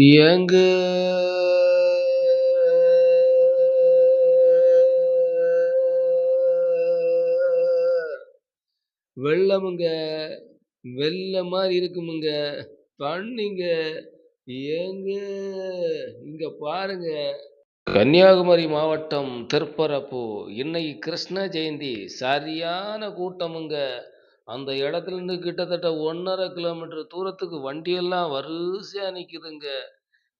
ஏங்க வெள்ளமுங்க. வெள்ள மாதிரி இருக்குமுங்க. தண்ணிங்க. ஏங்க இங்க பாருங்க. கன்னியாகுமரி மாவட்டம் திருப்பரப்பு. இன்னைக்கு கிருஷ்ண ஜெயந்தி. சரியான கூட்டமுங்க. அந்த இடத்துலேருந்து கிட்டத்தட்ட 1 1/2 கிலோமீட்டர் தூரத்துக்கு வண்டியெல்லாம் வரிசையாக நிற்குதுங்க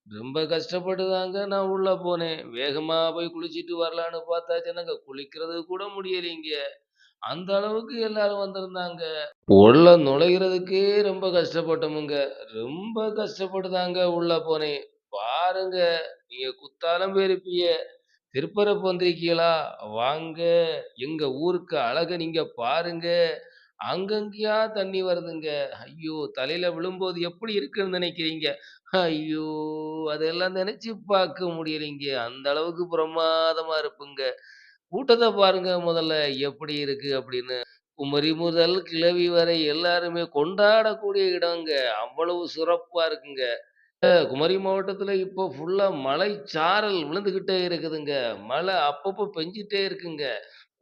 ரொம்ப கஷ்டப்பட்டு தாங்க நான் உள்ளே போனேன். வேகமாக போய் குளிச்சுட்டு வரலான்னு பார்த்தாச்சுனாங்க குளிக்கிறது கூட முடியலைங்க. அந்த அளவுக்கு எல்லாரும் வந்திருந்தாங்க. உள்ள நுழையிறதுக்கே ரொம்ப கஷ்டப்பட்டோமுங்க. ரொம்ப கஷ்டப்பட்டு தாங்க உள்ள போனேன். பாருங்க, நீங்க குத்தாலும் போயிருப்பீங்க. திருப்பரப்பு வந்திருக்கீங்களா வாங்க. எங்க ஊருக்கு அழக நீங்க பாருங்க. அங்கங்கேயா தண்ணி வருதுங்க. ஐயோ! தலையில விழும்போது எப்படி இருக்குன்னு நினைக்கிறீங்க ஐயோ! அதெல்லாம் நெனச்சு பார்க்க முடியலைங்க. அந்த அளவுக்கு பிரமாதமா இருக்குங்க. கூட்டத்த பாருங்க முதல்ல எப்படி இருக்கு அப்படின்னு. குமரி முதல் கிழவி வரை எல்லாருமே கொண்டாடக்கூடிய இடங்க. அவ்வளவு சிறப்பா இருக்குங்க. அ குமரி மாவட்டத்துல இப்போ ஃபுல்லா மழைச்சாரல் விழுந்துகிட்டே இருக்குதுங்க. மழை அப்பப்போ பெஞ்சுட்டே இருக்குங்க.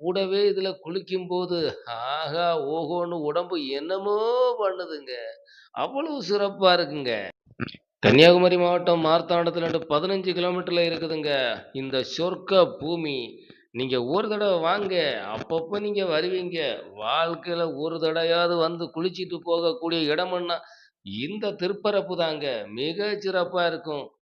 கூடவே இதுல குளிக்கும்போது, ஆஹா! ஓஹோன்னு உடம்பு என்னமோ பண்ணுதுங்க. அவ்வளவு சிறப்பா இருக்குங்க. கன்னியாகுமரி மாவட்டம் மார்த்தாண்டத்துலருந்து 15 கிலோமீட்டர்ல இருக்குதுங்க. இந்த சொர்க்க பூமி. நீங்கள் ஒரு தடவை வாங்க. அப்பப்போ நீங்கள் வருவீங்க. வாழ்க்கையில் ஒரு தடவையாவது வந்து குளிச்சுட்டு போகக்கூடிய இடமுன்னா இந்த திருப்பரப்பு தாங்க. மிக சிறப்பாக இருக்கும்.